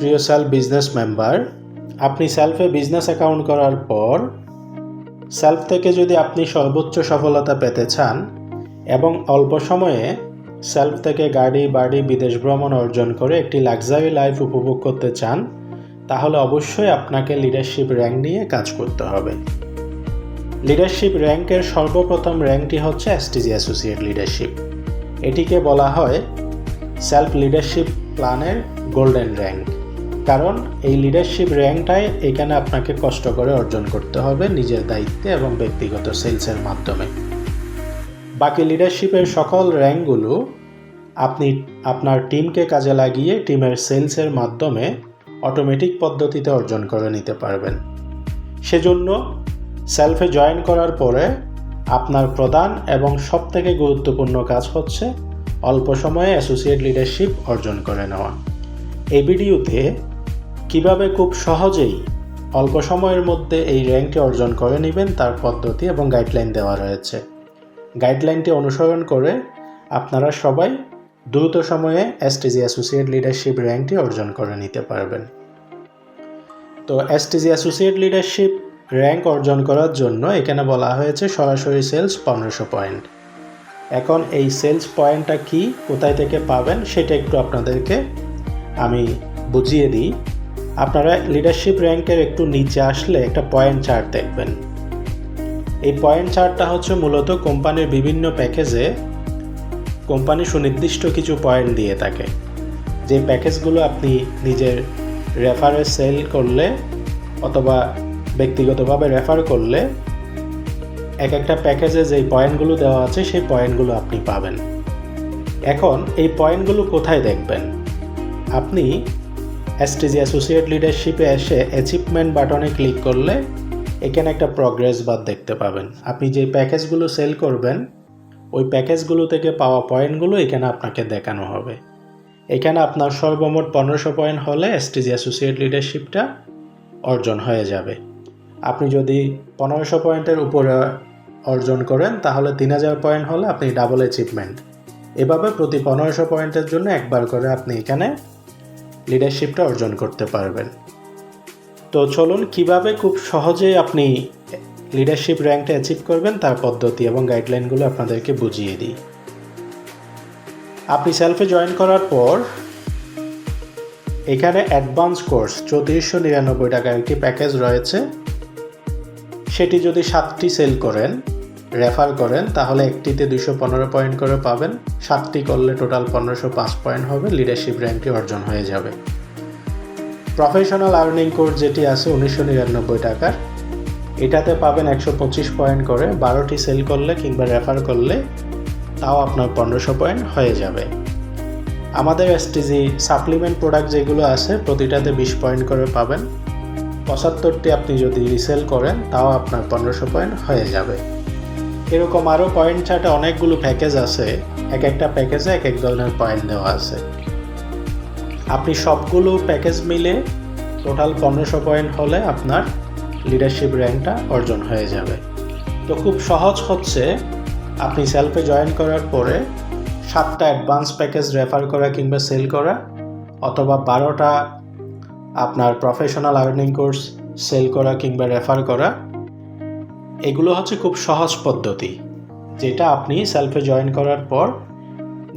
প্রিয় self business member, আপনি সেলফে business account করার পর সেলফ থেকে যদি আপনি সর্বোচ্চ সফলতা পেতে চান এবং অল্প সময়ে সেলফ থেকে গাড়ি, বাড়ি, বিদেশ ভ্রমণ অর্জন করে একটি লাক্সারি লাইফ উপভোগ করতে চান, তাহলে অবশ্যই আপনাকে লিডারশিপ র্যাঙ্ক নিয়ে কাজ করতে হবে। লিডারশিপ র্যাঙ্কের সর্বপ্রথম র্যাঙ্কটি হচ্ছে এসটিজি অ্যাসোসিয়েট লিডারশিপ। এটিকে বলা হয় সেলফ লিডারশিপ প্ল্যানের গোল্ডেন র্যাঙ্ক। কারণ এই লিডারশিপ র্যাঙ্কটাই এখানে আপনাকে কষ্ট করে অর্জন করতে হবে নিজের দায়িত্বে এবং ব্যক্তিগত সেলসের মাধ্যমে। বাকি লিডারশিপের সকল র্যাঙ্কগুলো আপনি আপনার টিমকে কাজে লাগিয়ে টিমের সেলসের মাধ্যমে অটোমেটিক পদ্ধতিতে অর্জন করে নিতে পারবেন। সেজন্য সেলফে জয়েন করার পরে আপনার প্রধান এবং সবথেকে গুরুত্বপূর্ণ কাজ হচ্ছে অল্প সময়ে অ্যাসোসিয়েট লিডারশিপ অর্জন করে নেওয়া। এই ভিডিওতে কীভাবে খুব সহজেই অল্প সময়ের মধ্যে এই র্যাঙ্কটি অর্জন করে নেবেন তার পদ্ধতি এবং গাইডলাইন দেওয়া রয়েছে। গাইডলাইনটি অনুসরণ করে আপনারা সবাই দ্রুত সময়ে এসটিজি অ্যাসোসিয়েট লিডারশিপ র্যাঙ্কটি অর্জন করে নিতে পারবেন। তো এসটিজি অ্যাসোসিয়েট লিডারশিপ র্যাঙ্ক অর্জন করার জন্য এখানে বলা হয়েছে সরাসরি সেলস পনেরোশো পয়েন্ট। এখন এই সেলস পয়েন্টটা কি, কোথায় থেকে পাবেন, সেটা একটু আপনাদেরকে আমি বুঝিয়ে দিই। আপনারা লিডারশিপ র্যাঙ্কের একটু নিচে আসলে একটা পয়েন্ট চার্ট দেখবেন। এই পয়েন্ট চার্টটা হচ্ছে মূলত কোম্পানির বিভিন্ন প্যাকেজে কোম্পানি সুনির্দিষ্ট কিছু পয়েন্ট দিয়ে থাকে। যে প্যাকেজগুলো আপনি নিজের রেফারে সেল করলে অথবা ব্যক্তিগতভাবে রেফার করলে, এক একটা প্যাকেজে যেই পয়েন্টগুলো দেওয়া আছে সেই পয়েন্টগুলো আপনি পাবেন। এখন এই পয়েন্টগুলো কোথায় দেখবেন? আপনি এসটিজি অ্যাসোসিয়েট লিডারশিপে এসে অ্যাচিভমেন্ট বাটনে ক্লিক করলে এখানে একটা প্রগ্রেস বার দেখতে পাবেন। আপনি যে প্যাকেজগুলো সেল করবেন, ওই প্যাকেজগুলো থেকে পাওয়া পয়েন্টগুলো এখানে আপনাকে দেখানো হবে। এখানে আপনার সর্বমোট পনেরোশো পয়েন্ট হলে এসটিজি অ্যাসোসিয়েট লিডারশিপটা অর্জন হয়ে যাবে। আপনি যদি পনেরোশো পয়েন্টের উপরে অর্জন করেন, তাহলে তিন হাজার পয়েন্ট হলে আপনি ডাবল অ্যাচিভমেন্ট এভাবে প্রতি পনেরোশো পয়েন্টের জন্য একবার করে আপনি এখানে লিডারশিপটা অর্জন করতে পারবেন। তো চলুন, কীভাবে খুব সহজেই আপনি লিডারশিপ র্যাঙ্কটা অ্যাচিভ করবেন, তার পদ্ধতি এবং গাইডলাইনগুলো আপনাদেরকে বুঝিয়ে দিই। আপনি সেলফে জয়েন করার পর, এখানে অ্যাডভান্স কোর্স চৌত্রিশশো নিরানব্বই টাকার একটি প্যাকেজ রয়েছে। সেটি যদি সাতটি সেল করেন রেফার করেন, তাহলে একটিতে দুশো পনেরো পয়েন্ট করে পাবেন। সাতটি করলে টোটাল পনেরোশো পাঁচ পয়েন্ট হবে, লিডারশিপ র্যাঙ্কটি অর্জন হয়ে যাবে। প্রফেশনাল আর্নিং কোর্স যেটি আছে, উনিশশো নিরানব্বই টাকার, এটাতে পাবেন একশো পঁচিশ পয়েন্ট করে। বারোটি সেল করলে কিংবা রেফার করলে তাও আপনার পনেরোশো পয়েন্ট হয়ে যাবে। আমাদের এসটিজি সাপ্লিমেন্ট প্রোডাক্ট যেগুলো আছে, প্রতিটাতে বিশ পয়েন্ট করে পাবেন। পঁচাত্তরটি আপনি যদি রিসেল করেন, তাও আপনার পনেরোশো পয়েন্ট হয়ে যাবে। এরকম আরও পয়েন্ট চার্টে অনেকগুলো প্যাকেজ আছে। এক একটা প্যাকেজে এক এক ধরনের পয়েন্ট দেওয়া আছে। আপনি সবগুলো প্যাকেজ মিলে টোটাল পনেরোশো পয়েন্ট হলে আপনার লিডারশিপ র্যাঙ্কটা অর্জন হয়ে যাবে। তো খুব সহজ হচ্ছে, আপনি সেলফে জয়েন করার পরে সাতটা অ্যাডভান্স প্যাকেজ রেফার করা কিংবা সেল করা, অথবা বারোটা আপনার প্রফেশনাল আর্নিং কোর্স সেল করা কিংবা রেফার করা এগুলো হচ্ছে খুব সহজ পদ্ধতি, যেটা আপনি সেলফে জয়েন করার পর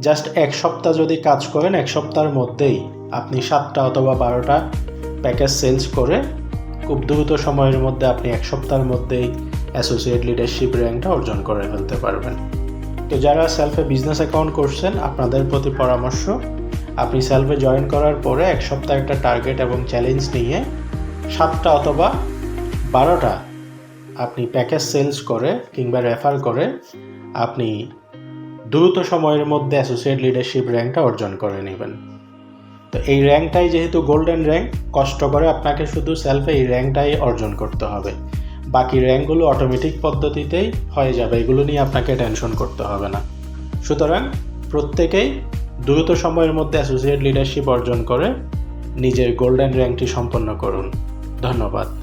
জাস্ট এক সপ্তাহ যদি কাজ করেন, এক সপ্তাহের মধ্যেই আপনি সাতটা অথবা বারোটা প্যাকেজ সেলস করে খুব দ্রুত সময়ের মধ্যে আপনি এক সপ্তাহের মধ্যেই অ্যাসোসিয়েট লিডারশিপ র্যাঙ্কটা অর্জন করে ফেলতে পারবেন। তো যারা সেলফে বিজনেস অ্যাকাউন্ট করছেন, আপনাদের প্রতি পরামর্শ, আপনি সেলফে জয়েন করার পরে এক সপ্তাহ একটা টার্গেট এবং চ্যালেঞ্জ নিয়ে সাতটা অথবা বারোটা আপনি প্যাকেজ সেলস করে কিংবা রেফার করে আপনি দ্রুত সময়ের মধ্যে অ্যাসোসিয়েট লিডারশিপ র্যাঙ্কটা অর্জন করে নেবেন। তো এই র্যাঙ্কটাই যেহেতু গোল্ডেন র্যাঙ্ক, কষ্ট করে আপনাকে শুধু সেলফে এই র্যাঙ্কটাই অর্জন করতে হবে। বাকি র্যাঙ্কগুলো অটোমেটিক পদ্ধতিতেই হয়ে যাবে, এগুলো নিয়ে আপনাকে টেনশন করতে হবে না। সুতরাং প্রত্যেকেই দ্রুত সময়ের মধ্যে অ্যাসোসিয়েট লিডারশিপ অর্জন করে নিজের গোল্ডেন র্যাঙ্কটি সম্পন্ন করুন। ধন্যবাদ।